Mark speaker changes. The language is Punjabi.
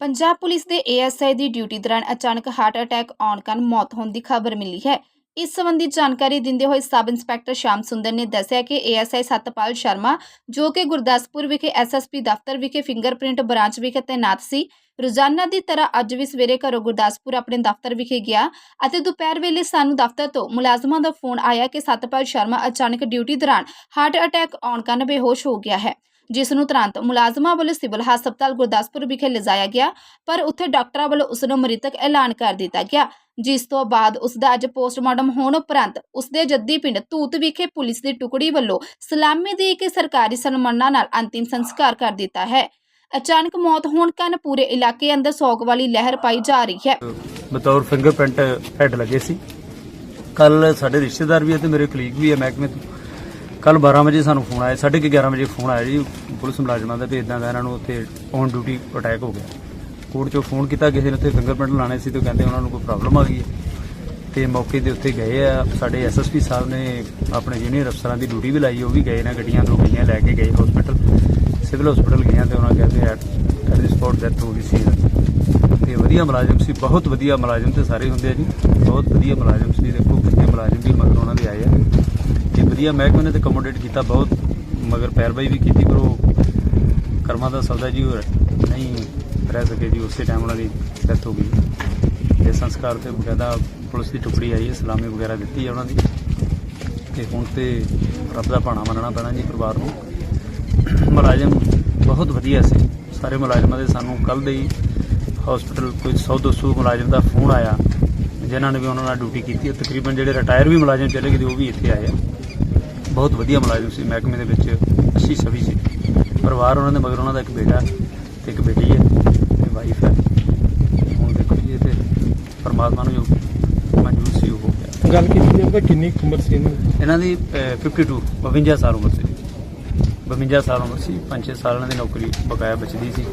Speaker 1: ਪੰਜਾਬ ਪੁਲਿਸ ਦੇ ਏਐਸਆਈ ਦੀ ਡਿਊਟੀ ਦੌਰਾਨ ਅਚਾਨਕ ਹਾਰਟ ਅਟੈਕ ਆਉਣ ਕਾਰਨ ਮੌਤ ਹੋਣ ਦੀ ਖਬਰ ਮਿਲੀ ਹੈ। ਇਸ ਸੰਬੰਧੀ ਜਾਣਕਾਰੀ ਦਿੰਦੇ ਹੋਏ ਸਬ ਇੰਸਪੈਕਟਰ ਸ਼ਾਮ ਸੁੰਦਰ ਨੇ ਦੱਸਿਆ ਕਿ ਏਐਸਆਈ ਸਤਪਾਲ ਸ਼ਰਮਾ, ਜੋ ਕਿ ਗੁਰਦਾਸਪੁਰ ਵਿਖੇ ਐਸਐਸਪੀ ਦਫ਼ਤਰ ਵਿਖੇ ਫਿੰਗਰਪ੍ਰਿੰਟ ਬ੍ਰਾਂਚ ਵਿਖੇ ਤੈਨਾਤ ਸੀ, ਰੋਜ਼ਾਨਾ ਦੀ ਤਰ੍ਹਾਂ ਅੱਜ ਵੀ ਸਵੇਰੇ ਘਰੋਂ ਗੁਰਦਾਸਪੁਰ ਆਪਣੇ ਦਫ਼ਤਰ ਵਿਖੇ ਗਿਆ ਅਤੇ ਦੁਪਹਿਰ ਵੇਲੇ ਸਾਨੂੰ ਦਫ਼ਤਰ ਤੋਂ ਮੁਲਾਜ਼ਮਾਂ ਦਾ ਫੋਨ ਆਇਆ ਕਿ ਸਤਪਾਲ ਸ਼ਰਮਾ ਅਚਾਨਕ ਡਿਊਟੀ ਦੌਰਾਨ ਹਾਰਟ ਅਟੈਕ ਆਉਣ ਕਾਰਨ ਬੇਹੋਸ਼ ਹੋ ਗਿਆ ਹੈ। ਜਿਸ ਨੂੰ ਤੁਰੰਤ ਮੁਲਾਜ਼ਮਾਂ ਵੱਲੋਂ ਸਿਵਲ ਹਸਪਤਾਲ ਗੁਰਦਾਸਪੁਰ ਵਿਖੇ ਲਿਜਾਇਆ ਗਿਆ, ਪਰ ਉੱਥੇ ਡਾਕਟਰਾਂ ਵੱਲੋਂ ਉਸ ਨੂੰ ਮ੍ਰਿਤਕ ਐਲਾਨ ਕਰ ਦਿੱਤਾ ਗਿਆ, ਜਿਸ ਤੋਂ ਬਾਅਦ ਉਸ ਦਾ ਅੱਜ ਪੋਸਟਮਾਰਟਮ ਹੋਣ ਉਪਰੰਤ ਉਸ ਦੇ ਜੱਦੀ ਪਿੰਡ ਧੂਤ ਵਿਖੇ ਪੁਲਿਸ ਦੀ ਟੁਕੜੀ ਵੱਲੋਂ ਸਲਾਮੀ ਦੇ ਕੇ ਸਰਕਾਰੀ ਸਨਮਾਨਾਂ ਨਾਲ ਅੰਤਿਮ ਸੰਸਕਾਰ ਕਰ ਦਿੱਤਾ ਹੈ। ਅਚਾਨਕ ਮੌਤ ਹੋਣ ਕਾਰਨ ਪੂਰੇ ਇਲਾਕੇ ਅੰਦਰ ਸੋਗ ਵਾਲੀ ਲਹਿਰ ਪਾਈ ਜਾ ਰਹੀ ਹੈ।
Speaker 2: ਬਤੌਰ ਫਿੰਗਰਪ੍ਰਿੰਟ ਹੈਡ ਲੱਗੇ ਸੀ। ਕੱਲ ਸਾਡੇ ਰਿਸ਼ਤੇਦਾਰ ਵੀ ਹੈ ਤੇ ਮੇਰੇ ਕਲੀਗ ਵੀ ਹੈ ਮਹਿਕਮੇ ਤੋਂ। ਕੱਲ 12 ਵਜੇ ਸਾਨੂੰ ਫੋਨ ਆਇਆ 11:30 ਵਜੇ ਫੋਨ ਆਇਆ ਜੀ, ਪੁਲਿਸ ਮੁਲਾਜ਼ਮਾਂ ਦਾ ਵੀ ਇਦਾਂ ਦਾ ਇਹਨਾਂ ਨੂੰ ਉੱਥੇ ਔਨ ਡਿਊਟੀ ਅਟੈਕ ਹੋ ਗਿਆ। ਕੋਰਟ 'ਚੋਂ ਫੋਨ ਕੀਤਾ, ਕਿਸੇ ਨੇ ਉੱਥੇ ਫਿੰਗਰਪ੍ਰਿੰਟ ਲਾਣੇ ਸੀ ਤੇ ਉਹ ਕਹਿੰਦੇ ਉਹਨਾਂ ਨੂੰ ਕੋਈ ਪ੍ਰੋਬਲਮ ਆ ਗਈ ਹੈ। ਤੇ ਮੌਕੇ ਦੇ ਉੱਤੇ ਗਏ ਆ, ਸਾਡੇ ਐਸਐਸਪੀ ਸਾਹਿਬ ਨੇ ਆਪਣੇ ਜੂਨੀਅਰ ਅਫਸਰਾਂ ਦੀ ਡਿਊਟੀ ਵੀ ਲਾਈ, ਉਹ ਵੀ ਗਏ ਨੇ, ਗੱਡੀਆਂ ਦੋ ਗੱਡੀਆਂ ਲੈ ਕੇ ਗਏ ਹਸਪੀਟਲ ਸਿਵਲ ਹਸਪੀਟਲ ਗਏ ਤੇ ਉਹਨਾਂ ਕਹਿੰਦੇ at at the spot death ਹੋ ਗਈ ਸੀ। ਤੇ ਵਧੀਆ ਮੁਲਾਜ਼ਮ ਸੀ, ਬਹੁਤ ਵਧੀਆ ਮੁਲਾਜ਼ਮ ਤੇ ਸਾਰੇ ਹੁੰਦੇ ਆ ਜੀ। ਬਹੁਤ ਵਧੀਆ ਮੁਲਾਜ਼ਮ ਸੀ, ਦੇਖੋ ਕਿੰਨੇ ਮੁਲਾਜ਼ਮ ਵੀ ਮਗਰ ਉਹਨਾਂ ਦੇ ਆਏ ਆ। ਵਧੀਆ ਮਹਿਕਮੇ ਨੇ ਤੇ ਕਮੋਡੇਟ ਕੀਤਾ ਬਹੁਤ, ਮਗਰ ਪੈਰਵਾਈ ਵੀ ਕੀਤੀ, ਪਰ ਉਹ ਕਰਮਾਂ ਦਾ ਸੌਦਾ ਜੀ ਉਹ ਨਹੀਂ ਰਹਿ ਸਕੇ ਜੀ, ਉਸੇ ਟਾਈਮ ਉਹਨਾਂ ਦੀ ਡੈਥ ਹੋ ਗਈ। ਤੇ ਸੰਸਕਾਰ ਤੇ ਬਕਾਇਦਾ ਪੁਲਿਸ ਦੀ ਟੁਕੜੀ ਆਈ ਹੈ, ਸਲਾਮੀ ਵਗੈਰਾ ਦਿੱਤੀ ਹੈ ਉਹਨਾਂ ਦੀ। ਤੇ ਹੁਣ ਤੇ ਰੱਬ ਦਾ ਭਾਣਾ ਮੰਨਣਾ ਪੈਣਾ ਜੀ ਪਰਿਵਾਰ ਨੂੰ। ਮੁਲਾਜ਼ਮ ਬਹੁਤ ਵਧੀਆ ਸੀ। ਸਾਰੇ ਮੁਲਾਜ਼ਮਾਂ ਦੇ ਸਾਨੂੰ ਕੱਲ ਦੇ ਹੀ ਹਸਪੀਟਲ ਕੋਈ 100 200 ਮੁਲਾਜ਼ਮ ਦਾ ਫੋਨ ਆਇਆ, ਜਿਨ੍ਹਾਂ ਨੇ ਵੀ ਉਹਨਾਂ ਨਾਲ ਡਿਊਟੀ ਕੀਤੀ। ਤਕਰੀਬਨ ਜਿਹੜੇ ਰਿਟਾਇਰ ਵੀ ਮੁਲਾਜ਼ਮ ਚਲੇ ਗਏ, ਉਹ ਵੀ ਇੱਥੇ ਆਏ ਆ। ਬਹੁਤ ਵਧੀਆ ਮੁਲਾਜ਼ਮ ਸੀ ਮਹਿਕਮੇ ਦੇ ਵਿੱਚ ਅੱਛੀ ਛਵੀ ਸੀ। ਪਰਿਵਾਰ ਉਹਨਾਂ ਦੇ ਮਗਰ ਉਹਨਾਂ ਦਾ ਇੱਕ ਬੇਟਾ ਤੇ ਇੱਕ ਬੇਟੀ ਹੈ ਤੇ ਵਾਈਫ ਹੈ। ਹੁਣ ਦੇਖੋ ਜੀ ਇਹ ਤੇ ਪਰਮਾਤਮਾ ਨੂੰ ਜੋ ਮਨਜ਼ੂਰ ਸੀ ਉਹ ਹੋ ਗਿਆ।
Speaker 3: ਗੱਲ ਕੀਤੀ ਜਾਵੇ ਕਿੰਨੀ ਉਮਰ ਸੀ ਇਹਨਾਂ ਦੀ?
Speaker 2: ਇਹਨਾਂ ਦੀ ਅਹ, 52 52 ਸਾਲ ਉਮਰ ਸੀ। 52 ਸਾਲ ਉਮਰ ਸੀ 5-6 ਸਾਲ ਇਹਨਾਂ ਦੀ ਨੌਕਰੀ ਬਕਾਇਆ ਬਚਦੀ ਸੀ।